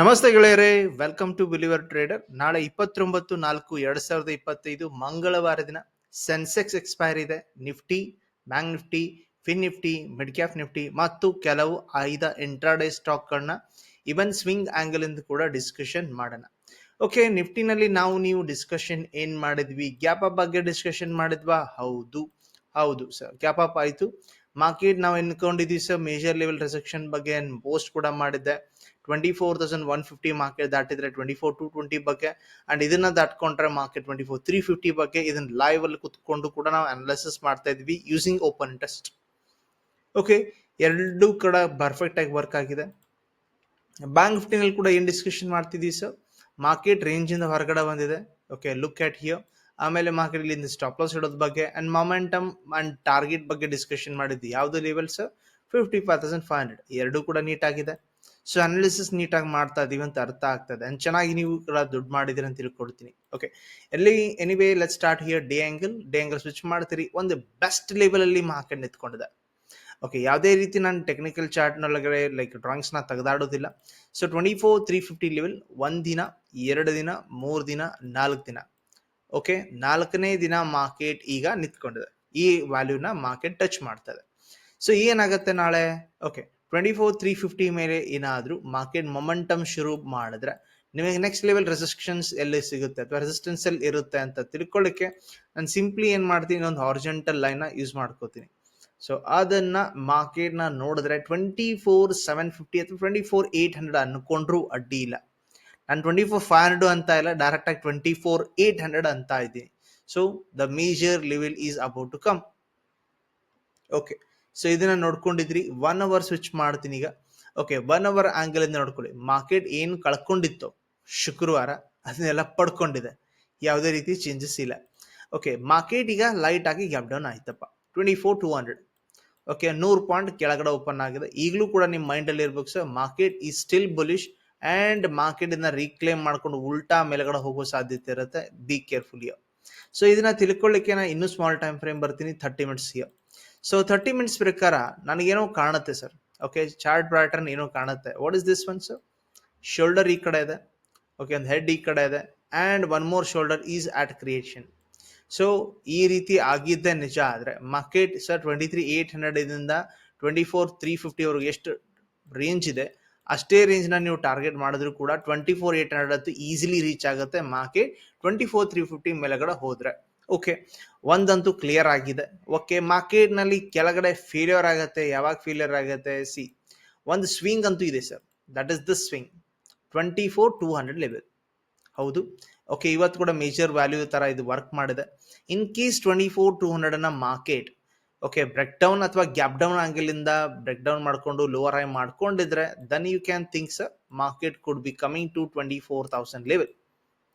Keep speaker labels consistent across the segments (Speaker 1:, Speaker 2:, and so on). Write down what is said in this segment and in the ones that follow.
Speaker 1: ನಮಸ್ತೆ ಗೆಳೆಯರೇ welcome to believer trader ನಾಳೆ ಇಪ್ಪತ್ತೊಂಬತ್ತು ನಾಲ್ಕು ಎರಡ್ ಸಾವಿರದ ಇಪ್ಪತ್ತೈದು ಮಂಗಳವಾರ ದಿನ ಸೆನ್ಸೆಕ್ಸ್ ಎಕ್ಸ್ಪೈರ್ ಇದೆ. Nifty bank Nifty fin Nifty mid cap Nifty ಮತ್ತು ಕೆಲವು ಐದ ಇಂಟ್ರಾಡೇ ಸ್ಟಾಕ್ಗಳನ್ನ ಇವನ್ ಸ್ವಿಂಗ್ ಆಂಗಲ್ ಇಂದ ಕೂಡ ಡಿಸ್ಕಷನ್ ಮಾಡೋಣ. ಓಕೆ ನಿಫ್ಟಿನಲ್ಲಿ ನಾವು ನೀವು ಡಿಸ್ಕಷನ್ ಏನ್ ಮಾಡಿದ್ವಿ? ಗ್ಯಾಪ್ ಅಪ್ ಬಗ್ಗೆ ಡಿಸ್ಕಷನ್ ಮಾಡಿದ್ವಾ? ಹೌದು ಹೌದು ಸರ್ ಗ್ಯಾಪ್ ಅಪ್ ಆಯ್ತು. ಮಾರ್ಕೆಟ್ ನಾವು ಎನ್ಕೊಂಡಿದ್ದೀವಿ ಸರ್ ಮೇಜರ್ ಲೆವೆಲ್ ರೆಸೆಕ್ಷನ್ ಬಗ್ಗೆ ಪೋಸ್ಟ್ ಕೂಡ ಮಾಡಿದ್ದೆ. Twenty four thousand one fifty market ದಾಟಿದ್ರೆ twenty four to twenty ಬಗ್ಗೆ. ಅಂಡ್ ಇದನ್ನ ದಾಟ್ಕೊಂಡ್ರೆ market twenty four three fifty ಬಗ್ಗೆ ಇದನ್ನ ಲೈವ್ ಅಲ್ಲಿ ಕುತ್ಕೊಂಡು ಕೂಡ ನಾವು ಅನಾಲಿಸಿಸ್ ಮಾಡ್ತಾ ಇದ್ವಿ ಯೂಸಿಂಗ್ ಓಪನ್ ಇಂಟ್ರೆಸ್ಟ್ ಓಕೆ ಎರಡು ಕಡೆ ಪರ್ಫೆಕ್ಟ್ ಆಗಿ ವರ್ಕ್ ಆಗಿದೆ. ಬ್ಯಾಂಕ್ ಫಿಫ್ಟಿನಲ್ಲಿ ಕೂಡ ಏನು ಡಿಸ್ಕಷನ್ ಮಾಡ್ತಿದ್ವಿ ಸರ್ ಮಾರ್ಕೆಟ್ ರೇಂಜ್ ಇಂದ ಹೊರಗಡೆ ಬಂದಿದೆ. ಓಕೆ ಲುಕ್ ಆಟ್ ಹಿಯರ್ ಆಮೇಲೆ ಮಾರ್ಕೆಟ್ ಇಲ್ಲಿ ಸ್ಟಾಪ್ ಲಾಸ್ ಇಡೋದ್ ಬಗ್ಗೆ ಅಂಡ್ ಮೊಮೆಂಟಮ್ ಅಂಡ್ ಟಾರ್ಗೆಟ್ ಬಗ್ಗೆ ಡಿಸ್ಕಷನ್ ಮಾಡಿದ್ವಿ. ಯಾವ್ದು levels fifty five thousand five hundred ಎರಡು ಕೂಡ ನೀಟ್ ಆಗಿದೆ. ಸೊ ಅನಾಲಿಸಿಸ್ ನೀಟಾಗಿ ಮಾಡ್ತಾ ಇದೀವಿ ಅಂತ ಅರ್ಥ ಆಗ್ತದೆ. ಅಂಡ್ ಚೆನ್ನಾಗಿ ನೀವು ಕೂಡ ದುಡ್ಡು ಮಾಡಿದಿರಿ ಅಂತ ತಿಳ್ಕೊಡ್ತೀನಿ. ಓಕೆ ಎಲ್ಲಿ anyway let start here day angle day angle switch ಮಾಡ್ತೀರಿ. ಒಂದು ಬೆಸ್ಟ್ ಲೆವೆಲಲ್ಲಿ ಮಾರ್ಕೆಟ್ ನಿಂತ್ಕೊಂಡಿದೆ ಓಕೆ ಯಾವುದೇ ರೀತಿ ನಾನು ಟೆಕ್ನಿಕಲ್ ಚಾರ್ಟ್ ನೊಳಗಡೆ ಲೈಕ್ ಡ್ರಾಯಿಂಗ್ಸ್ನ ತೆಗೆದಾಡೋದಿಲ್ಲ. So twenty four three fifty level ಒಂದು ದಿನ ಎರಡು ದಿನ, ಮೂರು ದಿನ, ನಾಲ್ಕು ದಿನ. ಓಕೆ ನಾಲ್ಕನೇ ದಿನ ಮಾರ್ಕೆಟ್ ಈಗ ನಿಂತ್ಕೊಂಡಿದೆ. ಈ ವ್ಯಾಲ್ಯೂನ ಮಾರ್ಕೆಟ್ ಟಚ್ ಮಾಡ್ತದೆ ಸೊ ಏನಾಗುತ್ತೆ ನಾಳೆ? Okay twenty four three fifty ಮೇಲೆ ಏನಾದರೂ ಮಾರ್ಕೆಟ್ ಮೊಮೆಂಟಮ್ ಶುರು ಮಾಡಿದ್ರೆ ನಿಮಗೆ ನೆಕ್ಸ್ಟ್ ಲೆವೆಲ್ ರೆಸಿಸ್ಟೆನ್ಸ್ ಎಲ್ಲಿ ಸಿಗುತ್ತೆ ಅಥವಾ ರೆಸಿಸ್ಟೆನ್ಸ್ ಎಲ್ಲಿ ಇರುತ್ತೆ ಅಂತ ತಿಳ್ಕೊಳ್ಳಿಕ್ಕೆ ನಾನು ಸಿಂಪ್ಲಿ ಏನು ಮಾಡ್ತೀನಿ? ಒಂದು ಹಾರ್ಜೆಂಟಲ್ ಲೈನ್ ಯೂಸ್ ಮಾಡ್ಕೋತೀನಿ. ಸೊ ಅದನ್ನ ಮಾರ್ಕೆಟ್ನ ನೋಡಿದ್ರೆ ಟ್ವೆಂಟಿ ಫೋರ್ ಸೆವೆನ್ ಫಿಫ್ಟಿ ಅಥವಾ ಟ್ವೆಂಟಿ ಫೋರ್ ಏಟ್ ಹಂಡ್ರೆಡ್ ಅನ್ಕೊಂಡ್ರು ಅಡ್ಡಿ ಇಲ್ಲ. ನಾನು ಟ್ವೆಂಟಿ ಫೋರ್ ಫೈವ್ ಹಂಡ್ರೆಡ್ ಅಂತ ಇಲ್ಲ ಡೈರೆಕ್ಟ್ ಆಗಿ ಟ್ವೆಂಟಿ ಫೋರ್ ಏಟ್ ಹಂಡ್ರೆಡ್ ಅಂತ ಇದ್ದೀನಿ. So the major level is about to come okay so ಇದನ್ನ ನೋಡ್ಕೊಂಡಿದ್ರಿ ಒನ್ ಅವರ್ ಸ್ವಿಚ್ ಮಾಡ್ತೀನಿ ಈಗ. ಓಕೆ ಒನ್ ಅವರ್ ಆಂಗಲ್ ಇಂದ ನೋಡ್ಕೊಳ್ಳಿ. ಮಾರ್ಕೆಟ್ ಏನು ಕಳ್ಕೊಂಡಿತ್ತು, ಶುಕ್ರವಾರ ಅದನ್ನೆಲ್ಲ ಪಡ್ಕೊಂಡಿದೆ. ಯಾವುದೇ ರೀತಿ ಚೇಂಜಸ್ ಇಲ್ಲ. ಓಕೆ ಮಾರ್ಕೆಟ್ ಈಗ ಲೈಟ್ ಆಗಿ ಗ್ಯಾಪ್ ಡೌನ್ ಆಯ್ತಪ್ಪ. Twenty four two hundred okay ನೂರು ಪಾಯಿಂಟ್ ಕೆಳಗಡೆ ಓಪನ್ ಆಗಿದೆ. ಈಗಲೂ ಕೂಡ ನಿಮ್ಮ ಮೈಂಡಲ್ಲಿ ಇರ್ಬೇಕು sir market is still bullish and market ಇಂದ ರೀಕ್ಲೇಮ್ ಮಾಡ್ಕೊಂಡು ಉಲ್ಟಾ ಮೇಲ್ಗಡೆ ಹೋಗೋ ಸಾಧ್ಯತೆ ಇರುತ್ತೆ. ಬಿ ಕೇರ್ಫುಲ್ ಸೊ ಇದನ್ನ ತಿಳ್ಕೊಳ್ಳಿಕ್ಕೆ ನಾ ಇನ್ನೂ ಸ್ಮಾಲ್ ಟೈಮ್ ಫ್ರೇಮ್ ಬರ್ತೀನಿ. Thirty minutes here so thirty minutes ಪ್ರಕಾರ ನನಗೇನೋ ಕಾಣುತ್ತೆ ಸರ್ ಓಕೆ ಚಾರ್ಟ್ ಪ್ಯಾಟರ್ನ್ ಏನೋ ಕಾಣುತ್ತೆ. What is this one sir shoulder ಈ ಕಡೆ ಇದೆ. ಓಕೆ ಒಂದು ಹೆಡ್ ಈ ಕಡೆ ಇದೆ. And one more shoulder is at creation so ಈ ರೀತಿ ಆಗಿದ್ದೆ ನಿಜ ಆದರೆ market sir twenty three hundred ಇದರಿಂದ ಟ್ವೆಂಟಿ ಫೋರ್ ತ್ರೀ ಫಿಫ್ಟಿ ವರೆಗೆ ಎಷ್ಟು ರೇಂಜ್ ಇದೆ. ಅಷ್ಟೇ ರೇಂಜ್ನ ನೀವು ಟಾರ್ಗೆಟ್ ಮಾಡಿದ್ರು ಕೂಡ ಟ್ವೆಂಟಿ ಫೋರ್ ಏಟ್ ಹಂಡ್ರೆಡ್ ಅಂತೂ ಈಸಿಲಿ ರೀಚ್ ಆಗುತ್ತೆ market twenty four three fifty ಮೇಲೆಗಡೆ ಹೋದರೆ. ಓಕೆ ಒಂದಂತೂ ಕ್ಲಿಯರ್ ಆಗಿದೆ. ಓಕೆ ಮಾರ್ಕೆಟ್ನಲ್ಲಿ ಕೆಳಗಡೆ ಫೇಲ್ಯೂರ್ ಆಗುತ್ತೆ, ಯಾವಾಗ ಫೇಲ್ಯೂರ್ ಆಗುತ್ತೆ? ಸಿ ಒಂದು ಸ್ವಿಂಗ್ ಅಂತೂ ಇದೆ sir that is the swing twenty four two hundred level ಹೌದು. ಓಕೆ ಇವತ್ತು ಕೂಡ ಮೇಜರ್ ವ್ಯಾಲ್ಯೂ ತರ ಇದು ವರ್ಕ್ ಮಾಡಿದೆ. In case twenty four two hundred ಅನ್ನ ಮಾರ್ಕೆಟ್ ಓಕೆ ಬ್ರೇಕ್ ಡೌನ್ ಅಥವಾ ಗ್ಯಾಪ್ ಡೌನ್ ಆಂಗಲ್ ಇಂದ ಬ್ರೇಕ್ ಡೌನ್ ಮಾಡ್ಕೊಂಡು ಲೋವರ್ ಹೈ ಮಾಡ್ಕೊಂಡಿದ್ರೆ then you can thinks market could be coming to twenty four thousand level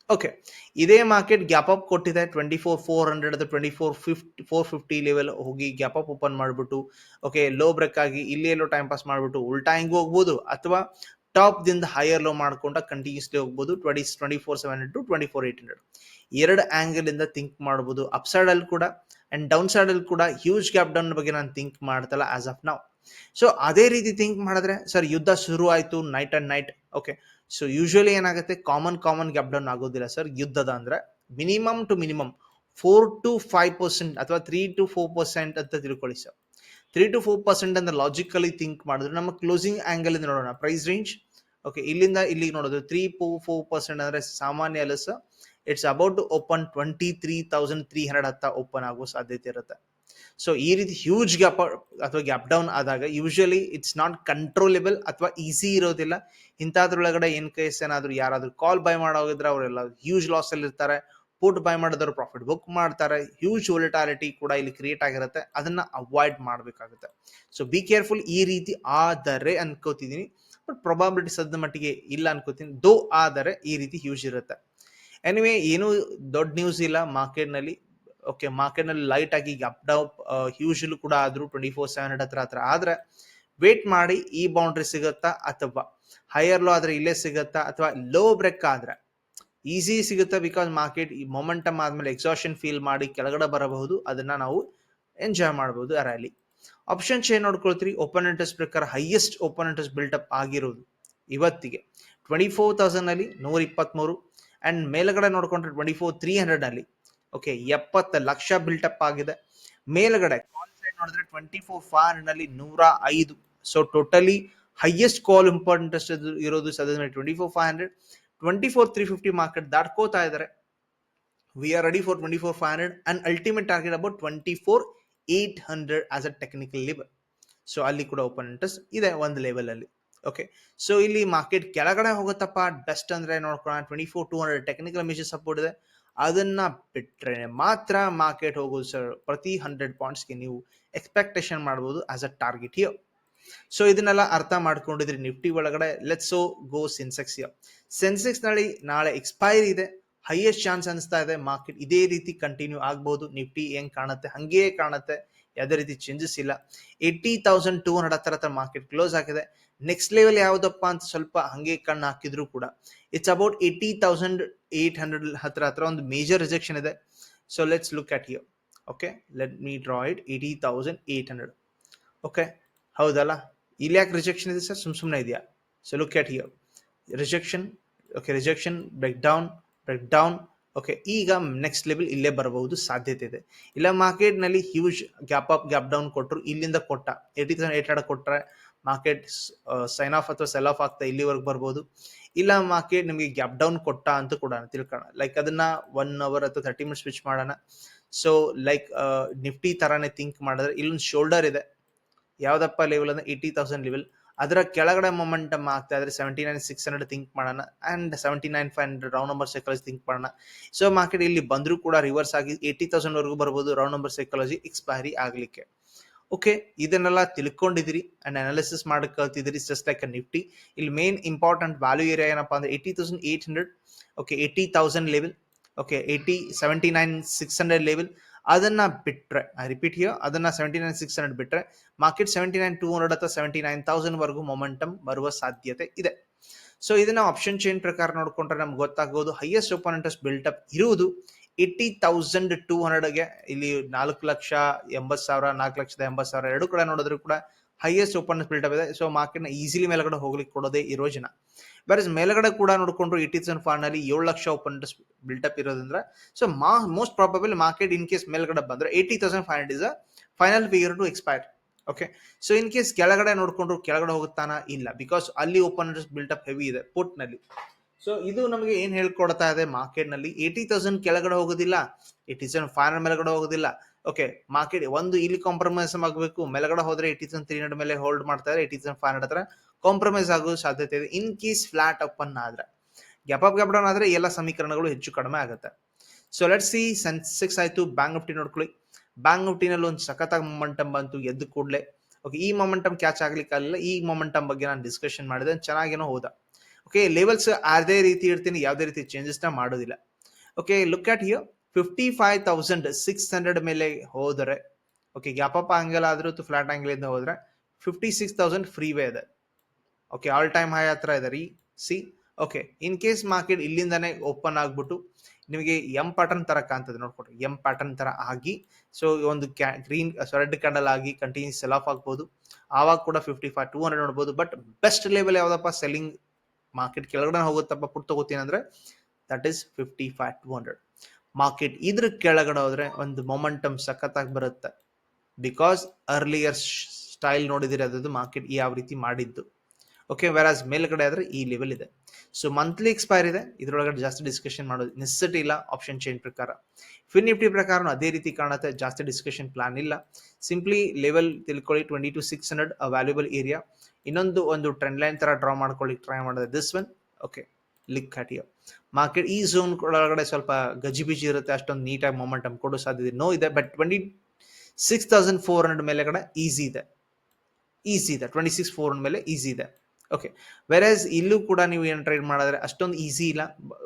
Speaker 1: okay ಇದೇ market gap up ಕೊಟ್ಟಿದೆ twenty four four hundred twenty four fifty four fifty level ಹೋಗಿ gap up open ಮಾಡಿಬಿಟ್ಟು okay low break ಆಗಿ ಇಲ್ಲಿ ಎಲ್ಲೋ time pass ಮಾಡಿಬಿಟ್ಟು, ಉಲ್ಟಾ ಹೆಂಗೆ ಹೋಗ್ಬೋದು? ಅಥವಾ ಟಾಪ್ ದಿಂದ ಹೈಯರ್ ಲೋ ಮಾಡ್ಕೊಂಡ ಕಂಟಿನ್ಯೂಸ್ಲಿ ಹೋಗ್ಬೋದು twenty twenty four seven to twenty four eight hundred. ಎರಡು ಆಂಗಲ್ ಇಂದ ಥಿಂಕ್ ಮಾಡ್ಬೋದು. ಅಪ್ ಸೈಡ್ ಅಲ್ಲಿ ಕೂಡ ಅಂಡ್ ಡೌನ್ ಸೈಡ್ ಅಲ್ಲಿ ಕೂಡ ಹ್ಯೂಜ್ ಗ್ಯಾಪ್ ಡೌನ್ ಬಗ್ಗೆ ನಾನು ಥಿಂಕ್ ಮಾಡ್ತಲ್ಲ ಆಸ್ ಆಫ್ ನಾವು ಸೊ ಅದೇ ರೀತಿ ಥಿಂಕ್ ಮಾಡಿದ್ರೆ ಸರ್ ಯುದ್ಧ ಶುರು ಆಯ್ತು night and night okay so usually ಏನಾಗುತ್ತೆ ಕಾಮನ್ ಕಾಮನ್ ಗ್ಯಾಪ್ ಡೌನ್ ಆಗೋದಿಲ್ಲ ಸರ್ ಯುದ್ಧದ ಅಂದ್ರೆ minimum to minimum four to five percent ಅಥವಾ ತ್ರೀ ಟು ಫೋರ್ ಪರ್ಸೆಂಟ್ ಅಂತ ತಿಳ್ಕೊಳ್ಳಿ sir three to four percent ಅಂತ ಲಾಜಿಕಲಿ ಥಿಂಕ್ ಮಾಡಿದ್ರೆ ನಮ್ಮ ಕ್ಲೋಸಿಂಗ್ ಆಂಗಲ್ ಇಂದ ನೋಡೋಣ. ಪ್ರೈಸ್ ರೇಂಜ್ ಓಕೆ ಇಲ್ಲಿಂದ ಇಲ್ಲಿಗೆ ನೋಡೋದು ತ್ರೀ ಫೋರ್ ಪರ್ಸೆಂಟ್ ಅಂದ್ರೆ ಸಾಮಾನ್ಯ ಅಲ್ಲ sir it's about to open twenty three thousand three hundred ಹತ್ತ ಓಪನ್ ಆಗೋ ಸಾಧ್ಯತೆ ಇರುತ್ತೆ. ಸೊ ಈ ರೀತಿ ಹ್ಯೂಜ್ ಗ್ಯಾಪ್ ಅಥವಾ ಗ್ಯಾಪ್ ಡೌನ್ ಆದಾಗ ಯೂಶಲಿ ಇಟ್ಸ್ ನಾಟ್ ಕಂಟ್ರೋಲೆಬಲ್ ಅಥವಾ ಈಸಿ ಇರೋದಿಲ್ಲ. ಇಂಥದ್ರೊಳಗಡೆ ಏನ್ ಕೇಸ್ ಏನಾದರೂ ಯಾರಾದ್ರೂ ಕಾಲ್ ಬೈ ಮಾಡೋಗಿದ್ರೆ ಅವರೆಲ್ಲ ಹ್ಯೂಜ್ ಲಾಸ್ ಅಲ್ಲಿ ಇರ್ತಾರೆ ಪುಟ್ ಬೈ ಮಾಡಿದವರು ಪ್ರಾಫಿಟ್ ಬುಕ್ ಮಾಡ್ತಾರೆ ಹ್ಯೂಜ್ ವೊಲಿಟಾಲಿಟಿ ಕೂಡ ಇಲ್ಲಿ ಕ್ರಿಯೇಟ್ ಆಗಿರುತ್ತೆ. ಅದನ್ನ ಅವಾಯ್ಡ್ ಮಾಡಬೇಕಾಗುತ್ತೆ. ಸೊ ಬಿ ಕೇರ್ಫುಲ್ ಈ ರೀತಿ ಆದರೆ ಅನ್ಕೋತಿದೀನಿ ಬಟ್ ಪ್ರೊಬಾಬಿಲಿಟಿ ಸದ್ದ ಮಟ್ಟಿಗೆ ಇಲ್ಲ ಅನ್ಕೋತೀನಿ ದೋ ಆದರೆ ಈ ರೀತಿ ಹ್ಯೂಜ್ ಇರುತ್ತೆ. ಎನಿವೆ ಏನು ದೊಡ್ಡ ನ್ಯೂಸ್ ಇಲ್ಲ. ಮಾರ್ಕೆಟ್ನಲ್ಲಿ ಓಕೆ ಮಾರ್ಕೆಟ್ನಲ್ಲಿ ಲೈಟ್ ಆಗಿ ಅಪ್ ಡೌನ್ ಹ್ಯೂಜ್ ಕೂಡ ಆದ್ರೂ ಟ್ವೆಂಟಿ ಫೋರ್ ಸೆವೆನ್ ಹಂಡ್ರೆಡ್ ಹತ್ರ ಹತ್ರ ಆದರೆ ವೇಟ್ ಮಾಡಿ ಈ ಬೌಂಡ್ರಿ ಸಿಗುತ್ತಾ ಅಥವಾ ಹೈಯರ್ ಲೋ ಆದರೆ ಇಲ್ಲೇ ಸಿಗುತ್ತಾ ಅಥವಾ ಲೋ ಬ್ರೇಕ್ ಆದ್ರೆ ಈಸಿ ಸಿಗುತ್ತೆ ಬಿಕಾಸ್ ಮಾರ್ಕೆಟ್ ಈ ಮೊಮೆಂಟಮ್ ಆದ್ಮೇಲೆ ಎಕ್ಸಾಷನ್ ಫೀಲ್ ಮಾಡಿ ಕೆಳಗಡೆ ಬರಬಹುದು. ಅದನ್ನ ನಾವು ಎಂಜಾಯ್ ಮಾಡಬಹುದು ಆ ರ್ಯಾಲಿ ಆಪ್ಷನ್ ಚೇನ್ ನೋಡ್ಕೊಳ್ತೀರಿ. ಓಪನ್ ಇಂಟ್ರೆಸ್ಟ್ ಪ್ರಕಾರ ಹೈಯೆಸ್ಟ್ ಓಪನ್ ಇಂಟ್ರೆಸ್ಟ್ ಅಪ್ ಆಗಿರೋದು ಇವತ್ತಿಗೆ. ಟ್ವೆಂಟಿ ಫೋರ್ ತೌಸಂಡ್ನಲ್ಲಿ ನೂರ ಇಪ್ಪತ್ತ್ಮೂರು ಆ್ಯಂಡ್ ಮೇಲ್ಗಡೆ ನೋಡಿಕೊಂಡ್ರೆ ಟ್ವೆಂಟಿ ಫೋರ್ ತ್ರೀ ಹಂಡ್ರೆಡ್ನಲ್ಲಿ ಓಕೆ ಎಪ್ಪತ್ತು ಲಕ್ಷ ಬಿಲ್ಟಪ್ ಆಗಿದೆ. ಮೇಲ್ಗಡೆ ಕಾಲ್ ಸೈಡ್ ನೋಡಿದ್ರೆ ಟ್ವೆಂಟಿ ಫೋರ್ ಫೈವ್ ಹಂಡ್ರೆಡ್ನಲ್ಲಿ ನೂರ ಐದು so totally highest call important ಇರೋದು ಸದನ twenty four five hundred twenty four three fifty market ದಾಟ್ಕೋತಾ ಇದ್ದಾರೆ. We are ready for twenty four five hundred and ultimate target about twenty four eight hundred as a technical level so ಅಲ್ಲಿ ಕೂಡ open interest ಇದೆ ಒಂದು ಲೆವೆಲಲ್ಲಿ okay so ಇಲ್ಲಿ market ಕೆಳಗಡೆ ಹೋಗುತ್ತಪ್ಪ. Best ಅಂದ್ರೆ ನೋಡ್ಕೊಳ್ಳೋಣ twenty four two hundred technical major support ಇದೆ. ಅದನ್ನ ಬಿಟ್ಟರೆ ಮಾತ್ರ ಮಾರ್ಕೆಟ್ ಹೋಗೋದು ಸರ್ ಪ್ರತಿ ಹಂಡ್ರೆಡ್ ಪಾಯಿಂಟ್ಸ್ಗೆ ನೀವು ಎಕ್ಸ್ಪೆಕ್ಟೇಷನ್ ಮಾಡ್ಬೋದು as a target here so ಇದನ್ನೆಲ್ಲ ಅರ್ಥ ಮಾಡ್ಕೊಂಡಿದ್ರಿ ನಿಫ್ಟಿ ಒಳಗಡೆ. ಲೆಟ್ಸ್ ಸೋ ಗೋ ಸೆನ್ಸೆಕ್ಸ್ ಸೆನ್ಸೆಕ್ಸ್ನಲ್ಲಿ ನಾಳೆ ಎಕ್ಸ್ಪೈರಿ ಇದೆ. ಹೈಯೆಸ್ಟ್ ಚಾನ್ಸ್ ಅನಿಸ್ತಾ ಇದೆ. ಮಾರ್ಕೆಟ್ ಇದೇ ರೀತಿ ಕಂಟಿನ್ಯೂ ಆಗ್ಬಹುದು ನಿಫ್ಟಿ ಹೆಂಗ್ ಕಾಣುತ್ತೆ? ಹಂಗೇ ಕಾಣುತ್ತೆ. ಯಾವುದೇ ರೀತಿ ಚೇಂಜಸ್ ಇಲ್ಲ. ಏಯ್ಟಿ ತೌಸಂಡ್ ಟೂ ಹಂಡ್ರೆಡ್ ಹತ್ರ ಹತ್ರ ಮಾರ್ಕೆಟ್ ಕ್ಲೋಸ್ ಆಗಿದೆ. ನೆಕ್ಸ್ಟ್ ಲೆವೆಲ್ ಯಾವುದಪ್ಪ ಅಂತ ಸ್ವಲ್ಪ ಹಂಗೆ ಕಣ್ಣು ಹಾಕಿದ್ರು ಕೂಡ it's about eighty thousand eight hundred ಹತ್ರ ಹತ್ರ ಒಂದು ಮೇಜರ್ ರಿಜೆಕ್ಷನ್ ಇದೆ. So let's look at you okay let me draw it eighty thousand eight hundred okay ಹೌದಲ್ಲ? ಇಲ್ಲಿ ಯಾಕೆ ರಿಜೆಕ್ಷನ್ ಇದೆ ಸರ್? ಸುಮ್ ಸುಮ್ಮನೆ ಇದೆಯಾ? So look at here rejection okay rejection break down break down okay ಈಗ next level ಇಲ್ಲೇ ಬರಬಹುದು, ಸಾಧ್ಯತೆ ಇದೆ. ಇಲ್ಲ ಮಾರ್ಕೆಟ್ನಲ್ಲಿ huge gap up gap down ಕೊಟ್ಟರು ಇಲ್ಲಿಂದ ಕೊಟ್ಟ. ಏಯ್ಟಿ ತೌಸಂಡ್ ಏಟ್ ಹಂಡ್ರೆಡ್ ಕೊಟ್ಟರೆ ಮಾರ್ಕೆಟ್ ಸೈನ್ ಆಫ್ ಅಥವಾ ಸೆಲ್ ಆಫ್ ಆಗ್ತಾ ಇಲ್ಲಿವರೆಗೆ ಬರ್ಬೋದು ಇಲ್ಲ ಮಾರ್ಕೆಟ್ ನಿಮಗೆ ಗ್ಯಾಪ್ ಡೌನ್ ಕೊಟ್ಟ ಅಂತ ಕೂಡ ತಿಳ್ಕೋಣ ಲೈಕ್ ಅದನ್ನ ಒನ್ ಅವರ್ ಅಥವಾ ತರ್ಟಿ ಮಿನಿಟ್ಸ್ ಸ್ವಿಚ್ ಮಾಡೋಣ. ಸೊ ಲೈಕ್ ನಿಫ್ಟಿ ತರಾನೇ ಥಿಂಕ್ ಮಾಡಿದ್ರೆ, ಇಲ್ಲೊಂದು ಶೋಲ್ಡರ್ ಇದೆ. ಯಾವ್ದಪ್ಪ ಲೆವೆಲ್ ಅಂದ್ರೆ ಏಯ್ಟಿ ತೌಸಂಡ್ ಲೆವೆಲ್ ಅದರ ಕೆಳಗಡೆ ಮೊಮೆಂಟಮ್ ಆಗ್ತಾ ಇದ್ರೆ seventy nine six hundred think ಮಾಡೋಣ and seventy nine five hundred round number psychology think ಮಾಡೋಣ. ಸೊ ಮಾರ್ಕೆಟ್ ಇಲ್ಲಿ ಬಂದರೂ ಕೂಡ ರಿವರ್ಸ್ ಆಗಿ ಏಯ್ಟಿ ತೌಸಂಡ್ ವರೆಗೂ ಬರ್ಬೋದು ರೌಂಡ್ ನಂಬರ್ ಸೈಕಾಲಜಿ ಎಕ್ಸ್ಪೈರಿ ಆಗಲಿಕ್ಕೆ. ಓಕೆ ಇದನ್ನೆಲ್ಲ ತಿಳ್ಕೊಂಡಿದ್ದೀರಿ ಆ್ಯಂಡ್ ಅನಾಲಿಸಿಸ್ ಮಾಡಿ ಕಲ್ತಿದ್ದೀರಿ ಜಸ್ಟ್ ಲೈಕ್ ಅ ನಿಫ್ಟಿ ಇಲ್ಲಿ ಮೇನ್ ಇಂಪಾರ್ಟೆಂಟ್ ವ್ಯಾಲ್ಯೂ ಏರಿಯಾ ಏನಪ್ಪ ಅಂದ್ರೆ eighty thousand eight hundred okay eighty thousand level okay eighty seventy nine six hundred level ಅದನ್ನ ಬಿಟ್ರೆ ಐ ರಿಪೀಟ್ ಹಿಯರ್ ಅದನ್ನ ಸೆವೆಂಟಿ ನೈನ್ ಸಿಕ್ಸ್ ಹಂಡ್ರೆಡ್ ಬಿಟ್ರೆ market seventy nine two hundred ಅಥವಾ seventy nine thousand ವರೆಗೂ momentum ಬರುವ ಸಾಧ್ಯತೆ ಇದೆ. So ಇದನ್ನ ಆಪ್ಷನ್ ಚೈನ್ ಪ್ರಕಾರ ನೋಡ್ಕೊಂಡ್ರೆ ನಮ್ಗೆ ಗೊತ್ತಾಗೋದು ಹೈಯೆಸ್ಟ್ ಓಪನ್ ಇಂಟ್ರೆಸ್ಟ್ ಅಪ್ ಇರುವುದು ಏಯ್ಟಿ ತೌಸಂಡ್ ಟೂ ಹಂಡ್ರೆಡ್ಗೆ ಇಲ್ಲಿ ನಾಲ್ಕು ಲಕ್ಷ ಎಂಬತ್ತು ಸಾವಿರ, ನಾಲ್ಕು ಲಕ್ಷದ ಎಂಬತ್ತು ಸಾವಿರ ಎರಡು ಕಡೆ ನೋಡಿದ್ರು ಕೂಡ ಹೈಯೆಸ್ಟ್ ಓಪನ್ ಅಪ್ ಇದೆ ಸೊ ಮಾರ್ಕೆಟ್ನ ಈಸಿಲಿ ಮೇಲ್ಗಡೆ ಹೋಗ್ಲಿಕ್ಕೆ ಕೊಡೋದೇ ಇರೋ ಜನ. ಬೇರೆ ಮೇಲ್ಗಡೆ ಕೂಡ ನೋಡಿಕೊಂಡ್ರು ಏಯ್ಟಿ ತೌಸಂಡ್ ಫಾರ್ನಲ್ಲಿ ನಲ್ಲಿ ಏಳು ಲಕ್ಷ ಓಪನ್ ಬಿಲ್ಟಪ್ ಇರೋದ್ರಿಂದ ಸೊ ಮಾ most probable market in case ಮೇಲ್ಗಡೆ ಬಂದ್ರೆ eighty thousand five hundred is a final figure to expire okay so in case ಕೆಳಗಡೆ ನೋಡಿಕೊಂಡ್ರು ಕೆಳಗಡೆ ಹೋಗುತ್ತಾನ? ಇಲ್ಲ. ಬಿಕಾಸ್ ಅಲ್ಲಿ ಓಪನ್ ಬಿಲ್ಟಪ್ ಹೆವಿ ಇದೆ ಪುಟ್ನಲ್ಲಿ. ಸೊ ಇದು ನಮಗೆ ಏನು ಹೇಳ್ಕೊಡ್ತಾ ಇದೆ? ಮಾರ್ಕೆಟ್ನಲ್ಲಿ ಏಯ್ಟಿ ತೌಸಂಡ್ ಕೆಳಗಡೆ ಹೋಗೋದಿಲ್ಲ. ಏಯ್ಟಿ ತೌಸಂಡ್ ಫೈವ್ ಹಂಡ್ರೆಡ್ ಮೇಲ್ಗಡೆ ಹೋಗೋದಿಲ್ಲ. ಓಕೆ ಮಾರ್ಕೆಟ್ ಒಂದು ಇಲ್ಲಿ ಕಾಂಪ್ರಮೈಸ್ ಆಗಬೇಕು, ಮೇಲಗಡೆ ಹೋದ್ರೆ ಏಯ್ಟಿ ತೌಸಂಡ್ ತ್ರೀ ಹಂಡ್ರೆಡ್ ಮೇಲೆ ಹೋಲ್ಡ್ ಮಾಡ್ತಾರೆ ಏಯ್ಟಿ ತೌಸಂಡ್ ಫೈವ್ ಹಂಡ್ರೆಡ್ ಹತ್ರ ಕಾಂಪ್ರಮೈಸ್ ಆಗೋ ಸಾಧ್ಯತೆ ಇದೆ. ಇನ್ ಕೇಸ್ ಫ್ಲಾಟ್ ಅಪ್ ಆದ್ರೆ ಗ್ಯಾಪ್ ಅಪ್ ಗ್ಯಾಪ್ ಡೌನ್ ಆದ್ರೆ ಎಲ್ಲ ಸಮೀಕರಣಗಳು ಹೆಚ್ಚು ಕಡಿಮೆ ಆಗುತ್ತೆ. ಸೊ ಲೆಟ್ ಸಿ ಸೆನ್ಸೆಕ್ಸ್ ಆಯ್ತು ಬ್ಯಾಂಕ್ ನಿಫ್ಟಿ ನೋಡ್ಕೊಳ್ಳಿ. ಬ್ಯಾಂಕ್ ನಿಫ್ಟಿನಲ್ಲಿ ಒಂದು ಸಖತ್ತಾಗಿ ಮೊಮೆಂಟಮ್ ಬಂತು, ಎದ್ದು ಕೂಡಲೇ. ಓಕೆ ಈ ಮೊಮೆಂಟಮ್ ಕ್ಯಾಚ್ ಆಗ್ಲಿಕ್ಕೆ ಆಗಲಿಲ್ಲ, ಈ ಮೊಮೆಂಟಮ್ ಬಗ್ಗೆ ನಾನು ಡಿಸ್ಕಷನ್ ಮಾಡಿದೆ, ಚೆನ್ನಾಗೇನೋ ಹೋದ. ಓಕೆ ಲೆವೆಲ್ಸ್ ಅದೇ ರೀತಿ ಇರ್ತೀನಿ ಯಾವುದೇ ರೀತಿ ಚೇಂಜಸ್ನ ಮಾಡೋದಿಲ್ಲ. Okay look at here fifty five thousand six hundred ಮೇಲೆ ಹೋದರೆ ಓಕೆ ಗ್ಯಾಪಪ್ಪ ಆ್ಯಂಗಲ್ ಆದರೂ ಫ್ಲಾಟ್ ಆಂಗಲ್ ಇಂದ ಹೋದ್ರೆ ಫಿಫ್ಟಿ ಸಿಕ್ಸ್ ತೌಸಂಡ್ ಫ್ರೀವೇ ಇದೆ. ಓಕೆ ಆಲ್ ಟೈಮ್ ಹೈ ಹತ್ರ ಇದೆ. ರೀ, see okay in case market ಇಲ್ಲಿಂದಾನೇ open ಆಗ್ಬಿಟ್ಟು ನಿಮಗೆ ಎಂ ಪ್ಯಾಟರ್ನ್ ತರ ಕಾಣ್ತದೆ ನೋಡ್ಕೊಟ್ರಿ ಎಂ ಪ್ಯಾಟರ್ನ್ ತರ ಆಗಿ ಸೊ ಒಂದು ಗ್ರೀನ್ ರೆಡ್ ಕ್ಯಾಂಡಲ್ ಆಗಿ ಕಂಟಿನ್ಯೂಸ್ ಸೆಲ್ ಆಫ್ ಆಗ್ಬೋದು. ಆವಾಗ ಕೂಡ ಫಿಫ್ಟಿ ಫೈವ್ ಟೂ ಹಂಡ್ರೆಡ್ ನೋಡ್ಬೋದು. ಬಟ್ ಬೆಸ್ಟ್ ಲೆವೆಲ್ ಯಾವ್ದಪ್ಪ? ಸೆಲ್ಲಿಂಗ್ ಮಾರ್ಕೆಟ್ ಕೆಳಗಡೆ ಹೋಗುತ್ತಪ್ಪ? ಪುಟ್ ತಗೋತೀನಿ ಅಂದ್ರೆ that is fifty five two hundred market ಇದ್ರ ಕೆಳಗಡೆ ಹೋದ್ರೆ ಒಂದು ಮೊಮೆಂಟಮ್ ಸಖತ್ತಾಗಿ ಬರುತ್ತೆ. ಬಿಕಾಸ್ ಅರ್ಲಿಯರ್ ಸ್ಟೈಲ್ ನೋಡಿದಿರಿ ಅದು ಮಾರ್ಕೆಟ್ ಯಾವ ರೀತಿ ಮಾಡಿದ್ದು. ಓಕೆ ವೆರಾಸ್ ಮೇಲ್ಗಡೆ ಆದರೆ ಈ ಲೆವೆಲ್ ಇದೆ. ಸೊ ಮಂತ್ಲಿ ಎಕ್ಸ್ಪೈರ್ ಇದೆ. ಇದ್ರೊಳಗಡೆ ಜಾಸ್ತಿ ಡಿಸ್ಕಷನ್ ಮಾಡೋದು ನೆಸೆಸಿಟಿ ಇಲ್ಲ. ಆಪ್ಷನ್ ಚೇಂಜ್ ಪ್ರಕಾರ. ಫಿನ್ ನಿಫ್ಟಿ ಪ್ರಕಾರ ಅದೇ ರೀತಿ ಕಾಣುತ್ತೆ. ಜಾಸ್ತಿ ಡಿಸ್ಕಷನ್ ಪ್ಲಾನ್ ಇಲ್ಲ. ಸಿಂಪ್ಲಿ ಲೆವೆಲ್ ತಿಳ್ಕೊಳ್ಳಿ. Twenty two six hundred valuable area ಇನ್ನೊಂದು ಒಂದು ಟ್ರೆಂಡ್ ಲೈನ್ ತರ ಡ್ರಾ ಮಾಡ್ಕೊಳ್ಳಿ ಟ್ರೈ ಮಾಡಿದೆ. ದಿಸ್ ಒನ್ ಓಕೆ ಲಿಕ್ ಹಟಿಯೋ ಮಾರ್ಕೆಟ್ ಈ ಝೋನ್ ಒಳಗಡೆ ಸ್ವಲ್ಪ ಗಜಿಬಿಜಿ ಇರುತ್ತೆ, ಅಷ್ಟೊಂದು ನೀಟಾಗಿ ಮೊಮೆಂಟಮ್ ಕೊಡೋ ಸಾಧ್ಯತೆ ನೋ ಇದೆ but twenty six thousand four hundred ಮೇಲೆ ಕಡೆ ಈಸಿ ಇದೆ. ಈಸಿ ಇದೆ ಟ್ವೆಂಟಿ ಸಿಕ್ಸ್ ಫೋರ್ ಮೇಲೆ ಈಸಿ ಇದೆ. ಓಕೆ ವೆರಸ್ ಇಲ್ಲೂ ಕೂಡ ನೀವು ಏನು ಟ್ರೇಡ್ ಮಾಡಿದ್ರೆ ಅಷ್ಟೊಂದು ಈಸಿ ಇಲ್ಲ.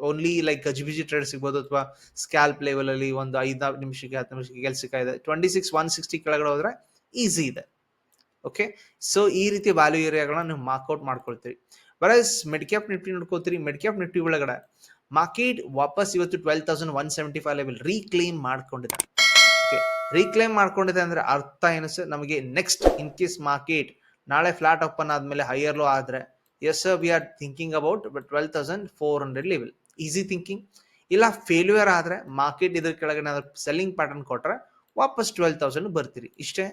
Speaker 1: ಓನ್ಲಿ ಲೈಕ್ ಗಜಿಬಿಜಿ ಟ್ರೇಡ್ ಸಿಗ್ಬೋದು ಅಥವಾ ಸ್ಕ್ಯಾಲ್ಪ್ ಲೆವೆಲಲ್ಲಿ ಒಂದು ಐದು ನಿಮಿಷಕ್ಕೆ, ಹತ್ತು ನಿಮಿಷಕ್ಕೆ ಕೆಲಸಕ್ಕೆ ಇದೆ ಟ್ವೆಂಟಿ ಸಿಕ್ಸ್ ಒನ್ ಸಿಕ್ಸ್ಟಿ ಕೆಳಗಡೆ ಹೋದ್ರೆ ಈಸಿ ಇದೆ. ಓಕೆ ಸೊ ಈ ರೀತಿ ವ್ಯಾಲ್ಯೂ ಏರಿಯಾಗಳನ್ನ ನೀವು ಮಾರ್ಕ್ಔಟ್ ಮಾಡ್ಕೊಳ್ತೀರಿ. ವೆರಸ್ ಮಿಡ್ ಕ್ಯಾಪ್ ನಿಫ್ಟಿ ನೋಡ್ಕೋತೀರಿ ಮಿಡ್ ಕ್ಯಾಪ್ ನಿಫ್ಟಿ ಒಳಗಡೆ ಮಾರ್ಕೆಟ್ ವಾಪಸ್ ಇವತ್ತು twelve thousand one seventy five level reclaim ಮಾಡ್ಕೊಂಡಿದೆ. ಓಕೆ ರೀಕ್ಲೇಮ್ ಮಾಡ್ಕೊಂಡಿದೆ ಅಂದ್ರೆ ಅರ್ಥ ಏನು ಸರ್ ನಮಗೆ ನೆಕ್ಸ್ಟ್ ಇನ್ ಕೇಸ್ ಮಾರ್ಕೆಟ್ ನಾಳೆ ಫ್ಲಾಟ್ ಓಪನ್ ಆದ್ಮೇಲೆ ಹೈಯರ್ ಲೋ ಆದ್ರೆ yes we are thinking about twelve thousand four hundred level easy thinking ಇಲ್ಲ ಫೇಲ್ಯೂರ್ ಆದರೆ ಮಾರ್ಕೆಟ್ ಇದ್ರ ಕೆಳಗೆ ಏನಾದ್ರು ಸೆಲ್ಲಿಂಗ್ ಪ್ಯಾಟರ್ನ್ ಕೊಟ್ರೆ ವಾಪಸ್ ಟ್ವೆಲ್ ತೌಸಂಡ್ ಬರ್ತೀರಿ. ಇಷ್ಟೇ?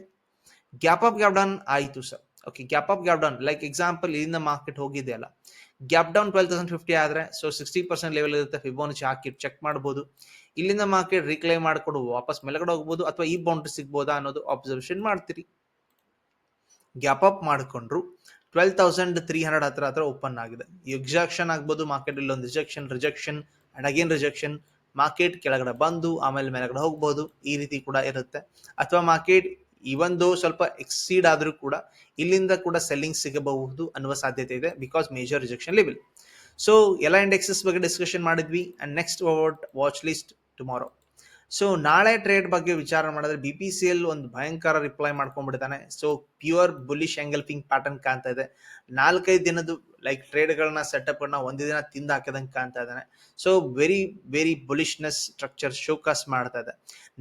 Speaker 1: ಗ್ಯಾಪ್ ಅಪ್ ಗ್ಯಾಪ್ ಡೌನ್ ಆಯಿತು sir okay gap up gap down like example ಇಲ್ಲಿಂದ ಮಾರ್ಕೆಟ್ ಹೋಗಿದೆ ಅಲ್ಲ. Gap down twelve thousand fifty ಆದರೆ ಸೊ ಸಿಕ್ಸ್ಟಿ ಪರ್ಸೆಂಟ್ ಲೆವೆಲ್ ಇರುತ್ತೆ ಫಿಬೋನಚಿ ಹಾಕಿ ಚೆಕ್ ಮಾಡ್ಬೋದು. ಇಲ್ಲಿಂದ ಮಾರ್ಕೆಟ್ ರಿಕ್ಲೈಮ್ ಮಾಡಿಕೊಂಡು ವಾಪಸ್ ಮೇಲ್ಗಡೆ ಹೋಗ್ಬೋದು, ಅಥವಾ ಈ ಬೌಂಡ್ರಿ ಸಿಗ್ಬೋದಾ ಅನ್ನೋದು ಅಬ್ಸರ್ವೇಷನ್ ಮಾಡ್ತೀರಿ. ಗ್ಯಾಪ್ ಅಪ್ ಮಾಡಿಕೊಂಡ್ರು ಟ್ವೆಲ್ ತೌಸಂಡ್ ತ್ರೀ ಹಂಡ್ರೆಡ್ ಹತ್ರ ಹತ್ರ ಓಪನ್ ಆಗಿದೆ. ಎಕ್ಸಾಕ್ಷನ್ ಆಗ್ಬೋದು ಮಾರ್ಕೆಟ್ ಇಲ್ಲಿ ಒಂದು rejection rejection and again rejection market ಕೆಳಗಡೆ ಬಂದು, ಆಮೇಲೆ ಮೇಲ್ಗಡೆ ಹೋಗ್ಬೋದು, ಈ ರೀತಿ ಕೂಡ ಇರುತ್ತೆ. ಅಥವಾ ಮಾರ್ಕೆಟ್ ಇವನ್ ದೋ ಸ್ವಲ್ಪ ಎಕ್ಸೀಡ್ ಆದರೂ ಕೂಡ ಇಲ್ಲಿಂದ ಕೂಡ ಸೆಲ್ಲಿಂಗ್ ಸಿಗಬಹುದು ಅನ್ನುವ ಸಾಧ್ಯತೆ ಇದೆ because major rejection level so ಎಲ್ಲ ಇಂಡೆಕ್ಸಸ್ ಬಗ್ಗೆ ಡಿಸ್ಕಷನ್ ಮಾಡಿದ್ವಿ and next watch list tomorrow so ನಾಳೆ ಟ್ರೇಡ್ ಬಗ್ಗೆ ವಿಚಾರ ಮಾಡಿದ್ರೆ ಬಿ ಪಿ ಸಿ ಎಲ್ ಒಂದು ಭಯಂಕರ reply ಮಾಡ್ಕೊಂಡ್ಬಿಡ್ತಾನೆ. So pure bullish engulfing pattern ಕಾಣ್ತಾ ಇದೆ. ನಾಲ್ಕೈದು ದಿನದ ಲೈಕ್ ಟ್ರೇಡ್ಗಳನ್ನ ಸೆಟಪ್ಗಳನ್ನ ಒಂದೇ ದಿನ ತಿಂದು ಹಾಕಿದಂಗೆ ಕಾಣ್ತಾ ಇದ್ದಾನೆ. So very very bullishness structure showcase ಮಾಡ್ತಾ ಇದೆ.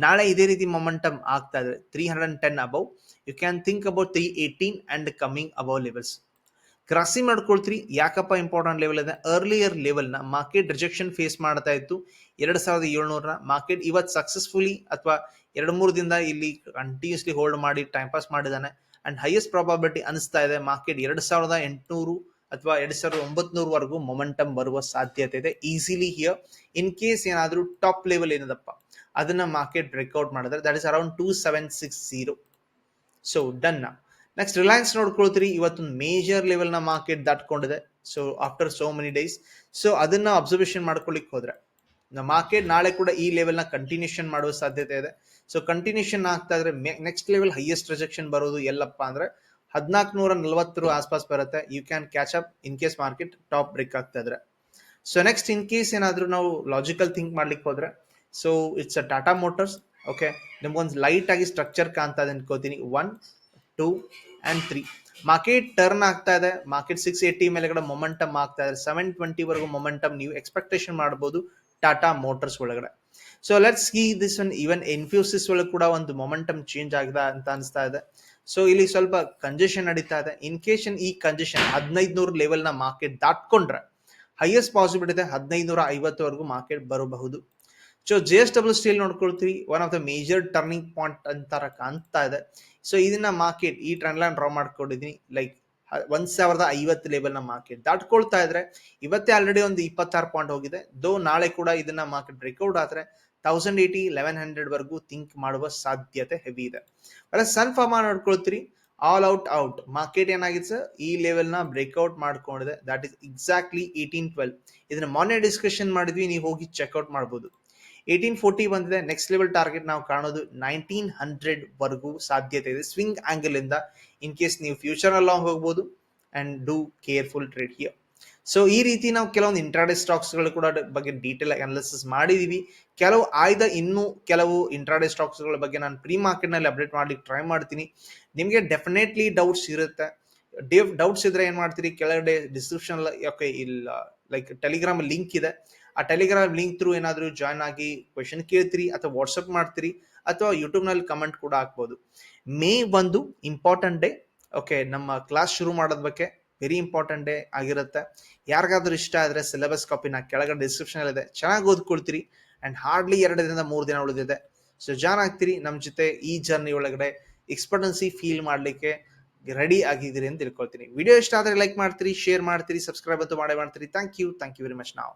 Speaker 1: ನಾಳೆ ಇದೇ ರೀತಿ ಮೊಮೆಂಟಮ್ ಆಗ್ತಾ ಇದೆ. Three hundred and ten above you can think about three eighteen and coming above levels ಕ್ರಾಸಿ ಮಾಡ್ಕೊಳ್ತೀರಿ. ಯಾಕಪ್ಪ ಇಂಪಾರ್ಟೆಂಟ್ ಲೆವೆಲ್ ಇದೆ ಅರ್ಲಿಯರ್ ಲೆವೆಲ್ನ ಮಾರ್ಕೆಟ್ ರಿಜೆಕ್ಷನ್ ಫೇಸ್ ಮಾಡ್ತಾ ಇತ್ತು. ಎರಡು ಸಾವಿರದ ಏಳ್ನೂರ ಮಾರ್ಕೆಟ್ ಇವತ್ತು ಸಕ್ಸಸ್ಫುಲಿ ಅಥವಾ ಎರಡು ಮೂರು ದಿನದ ಇಲ್ಲಿ ಕಂಟಿನ್ಯೂಸ್ಲಿ ಹೋಲ್ಡ್ ಮಾಡಿ ಟೈಮ್ ಪಾಸ್ ಮಾಡಿದ್ದಾನೆ ಅಂಡ್ ಹೈಯೆಸ್ಟ್ ಪ್ರಾಬಬಿಲಿಟಿ ಅನಿಸ್ತಾ ಇದೆ ಮಾರ್ಕೆಟ್ ಎರಡು ಸಾವಿರದ ಎಂಟುನೂರು ಅಥವಾ ಎರಡು ಸಾವಿರದ ಒಂಬತ್ನೂರವರೆಗೂ ಮೊಮೆಂಟಮ್ ಬರುವ ಸಾಧ್ಯತೆ ಇದೆ. ಈಸಿಲಿ ಹಿಯರ್ ಇನ್ ಕೇಸ್ ಏನಾದರೂ ಟಾಪ್ ಲೆವೆಲ್ ಏನದಪ್ಪ, ಅದನ್ನ ಮಾರ್ಕೆಟ್ ಬ್ರೇಕ್ಔಟ್ ಮಾಡಿದ್ರೆ that is around two seven six zero so done next Reliance ನೋಡ್ಕೊಳ್ತೀರಿ ಇವತ್ತೊಂದು ಮೇಜರ್ ಲೆವೆಲ್ನ market ದಾಟ್ಕೊಂಡಿದೆ. So after so many days so ಅದನ್ನ ಅಬ್ಸರ್ವೇಷನ್ ಮಾಡ್ಕೊಳ್ಳಿಕ್ಕೆ ಹೋದ್ರೆ ಮಾರ್ಕೆಟ್ ನಾಳೆ ಕೂಡ ಈ ಲೆವೆಲ್ನ ಕಂಟಿನ್ಯೂಷನ್ ಮಾಡುವ ಸಾಧ್ಯತೆ ಇದೆ. ಸೊ ಕಂಟಿನ್ಯೂಷನ್ ಆಗ್ತಾ ಇದ್ರೆ ನೆಕ್ಸ್ಟ್ ಲೆವೆಲ್ ಹೈಯೆಸ್ಟ್ ರಿಜೆಕ್ಷನ್ ಬರೋದು ಎಲ್ಲಪ್ಪ ಅಂದ್ರೆ ಹದಿನಾಲ್ಕು ನೂರ ನಲವತ್ತರು ಆಸ್ಪಾಸ್ ಬರುತ್ತೆ. You can catch up in case market top break ಆಗ್ತಾ ಇದ್ರೆ. ಸೊ ನೆಕ್ಸ್ಟ್ ಇನ್ ಕೇಸ್ ಏನಾದರೂ ನಾವು ಲಾಜಿಕಲ್ ಥಿಂಕ್ ಮಾಡ್ಲಿಕ್ಕೆ ಹೋದ್ರೆ so it's a Tata Motors okay ನಿಮ್ಗೊಂದು ಲೈಟ್ ಆಗಿ ಸ್ಟ್ರಕ್ಚರ್ ಕಾಣ್ತಾ ಇದೆ ಅನ್ಕೋತೀನಿ. One two and three market turn ಆಗ್ತಾ ಇದೆ. ಮಾರ್ಕೆಟ್ ಸಿಕ್ಸ್ ಏಯ್ಟಿ ಮೇಲೆಗಡೆ ಮೊಮೆಂಟಮ್ ಆಗ್ತಾ ಇದೆ. ಸೆವೆನ್ ಟ್ವೆಂಟಿ ವರೆಗೂ ಮೊಮೆಂಟಮ್ ನೀವು ಎಕ್ಸ್ಪೆಕ್ಟೇಷನ್ ಮಾಡ್ಬೋದು ಟಾಟಾ ಮೋಟರ್ಸ್ ಒಳಗಡೆ. ಸೊ ಲೆಟ್ಸ್ ಗಿ ದಿಸ್ ಒನ್ ಈವನ್ ಇನ್ಫ್ಯೂಸಿಸ್ ಒಳಗೆ ಕೂಡ ಒಂದು ಮೊಮೆಂಟಮ್ ಚೇಂಜ್ ಆಗಿದೆ ಅಂತ ಅನಿಸ್ತಾ ಇದೆ. ಸೊ ಇಲ್ಲಿ ಸ್ವಲ್ಪ ಕಂಜೆಷನ್ ನಡೀತಾ ಇದೆ. ಇನ್ ಕೇಸ್ ಈ ಕಂಜೆಷನ್ ಹದಿನೈದು ನೂರು ಲೆವೆಲ್ನ ಮಾರ್ಕೆಟ್ ದಾಟ್ಕೊಂಡ್ರೆ ಹೈಯೆಸ್ಟ್ ಪಾಸಿಬಿಲಿಟಿ ಇದೆ ಹದಿನೈದು ನೂರ ಐವತ್ತವರೆಗೂ ಮಾರ್ಕೆಟ್ ಬರಬಹುದು. So J S W steel ನೋಡ್ಕೊಳ್ತೀವಿ. One of the major turning point ಅಂತಾರ ಕಾಣ್ತಾ ಇದೆ. ಸೊ ಇದನ್ನ ಮಾರ್ಕೆಟ್ ಈ ಟ್ರೆಂಡ್ ಲೈನ್ ಡ್ರಾ ಮಾಡ್ಕೊಂಡಿದ್ದೀನಿ ಲೈಕ್ ಒಂದ್ ಸಾವಿರದ ಐವತ್ತು ಲೆವೆಲ್ನ ಮಾರ್ಕೆಟ್ ದಾಟ್ಕೊಳ್ತಾ ಇದ್ರೆ, ಇವತ್ತೇ ಆಲ್ರೆಡಿ ಒಂದು ಇಪ್ಪತ್ತಾರು ಪಾಯಿಂಟ್ ಹೋಗಿದೆ. ದೋ ನಾಳೆ ಕೂಡ ಇದನ್ನ ಮಾರ್ಕೆಟ್ ಬ್ರೇಕ್ಔಟ್ ಆದ್ರೆ ತೌಸಂಡ್ ಏಯ್ಟಿ ಲೆವೆನ್ ಹಂಡ್ರೆಡ್ ವರೆಗೂ ಥಿಂಕ್ ಮಾಡುವ ಸಾಧ್ಯತೆ ಹೆವಿ ಇದೆ. ಅಲ್ಲ ಸನ್ ಫಾರ್ಮಾ ನೋಡ್ಕೊಳ್ತೀರಿ. ಆಲ್ ಔಟ್ ಔಟ್ ಮಾರ್ಕೆಟ್ ಏನಾಗಿದೆ ಸರ್ ಈ ಲೆವೆಲ್ನ ಬ್ರೇಕ್ಔಟ್ ಮಾಡ್ಕೊಂಡಿದೆ. That is exactly eighteen twelve ಇದನ್ನ ಮೊನ್ನೆ ಡಿಸ್ಕಷನ್ ಮಾಡಿದ್ವಿ. ನೀವು ಹೋಗಿ ಚೆಕ್ಔಟ್ ಮಾಡ್ಬೋದು. ಏಯ್ಟೀನ್ ಫೋರ್ಟಿ ಬಂದಿದೆ. ನೆಕ್ಸ್ಟ್ ಲೆವೆಲ್ ಟಾರ್ಗೆಟ್ ನಾವು ಕಾಣೋದು ನೈನ್ಟೀನ್ ಹಂಡ್ರೆಡ್ ವರೆಗೂ ಸಾಧ್ಯತೆ ಇದೆ. ಸ್ವಿಂಗ್ ಆಂಗಲ್ ಇಂದ ಇನ್ ಕೇಸ್ ನೀವು ಫ್ಯೂಚರ್ ಲಾಂಗ್ ಹೋಗ್ಬೋದು and do careful trade here so ಈ ರೀತಿ ನಾವು ಕೆಲವೊಂದು ಇಂಟ್ರಾಡೇ ಸ್ಟಾಕ್ಸ್ಗಳು ಕೂಡ ಬಗ್ಗೆ ಡೀಟೇಲ್ ಆಗಿ ಅನಾಲಿಸಿಸ್ ಮಾಡಿದೀವಿ. ಕೆಲವು ಆಯ್ದ ಇನ್ನೂ ಕೆಲವು ಇಂಟ್ರಾಡೇ ಸ್ಟಾಕ್ಸ್ಗಳ ಬಗ್ಗೆ ನಾನು ಪ್ರೀ ಮಾರ್ಕೆಟ್ನಲ್ಲಿ ಅಪ್ಡೇಟ್ ಮಾಡ್ಲಿಕ್ಕೆ ಟ್ರೈ ಮಾಡ್ತೀನಿ. ನಿಮಗೆ ಡೆಫಿನೆಟ್ಲಿ ಡೌಟ್ಸ್ ಇರುತ್ತೆ. ಡೌಟ್ಸ್ ಇದ್ರೆ ಏನು ಮಾಡ್ತೀರಿ? ಕೆಳಗಡೆ ಡಿಸ್ಕ್ರಿಪ್ಷನ್ ಓಕೆ ಇಲ್ಲ ಲೈಕ್ ಟೆಲಿಗ್ರಾಮ್ ಲಿಂಕ್ ಇದೆ. ಆ ಟೆಲಿಗ್ರಾಮ್ ಲಿಂಕ್ ಥ್ರೂ ಏನಾದರೂ ಜಾಯ್ನ್ ಆಗಿ ಕ್ವೆಶನ್ ಕೇಳ್ತೀರಿ ಅಥವಾ ವಾಟ್ಸಪ್ ಮಾಡ್ತೀರಿ ಅಥವಾ ಯೂಟ್ಯೂಬ್ನಲ್ಲಿ ಕಮೆಂಟ್ ಕೂಡ ಹಾಕ್ಬೋದು. ಮೇ ಒಂದು ಇಂಪಾರ್ಟೆಂಟ್ ಡೇ ಓಕೆ ನಮ್ಮ ಕ್ಲಾಸ್ ಶುರು ಮಾಡೋದ್ ಬಗ್ಗೆ ವೆರಿ ಇಂಪಾರ್ಟೆಂಟ್ ಡೇ ಆಗಿರುತ್ತೆ. ಯಾರಿಗಾದ್ರೂ ಇಷ್ಟ ಆದರೆ ಸಿಲೆಬಸ್ ಕಾಪಿನ ಕೆಳಗಡೆ ಡಿಸ್ಕ್ರಿಪ್ಷನ್ ಇದೆ. ಚೆನ್ನಾಗಿ ಓದ್ಕೊಳ್ತೀರಿ. ಅಂಡ್ ಹಾರ್ಡ್ಲಿ ಎರಡರಿಂದ ಮೂರು ದಿನ ಉಳಿದಿದೆ. ಸೊ ಜಾನ್ ಆಗ್ತೀರಿ. ನಮ್ಮ ಜೊತೆ ಈ ಜರ್ನಿ ಒಳಗಡೆ ಎಕ್ಸ್ಪರ್ಟೆನ್ಸಿ ಫೀಲ್ ಮಾಡಲಿಕ್ಕೆ ರೆಡಿ ಆಗಿದ್ದೀರಿ ಅಂತ ತಿಳ್ಕೊಳ್ತೀನಿ. ವಿಡಿಯೋ ಇಷ್ಟ ಆದರೆ ಲೈಕ್ ಮಾಡ್ತೀರಿ ಶೇರ್ ಮಾಡ್ತೀರಿ ಸಬ್ಸ್ಕ್ರೈಬ್ ಅಂತೂ ಮಾಡೇ ಮಾಡ್ತೀರಿ. Thank you thank you very much ನಾವು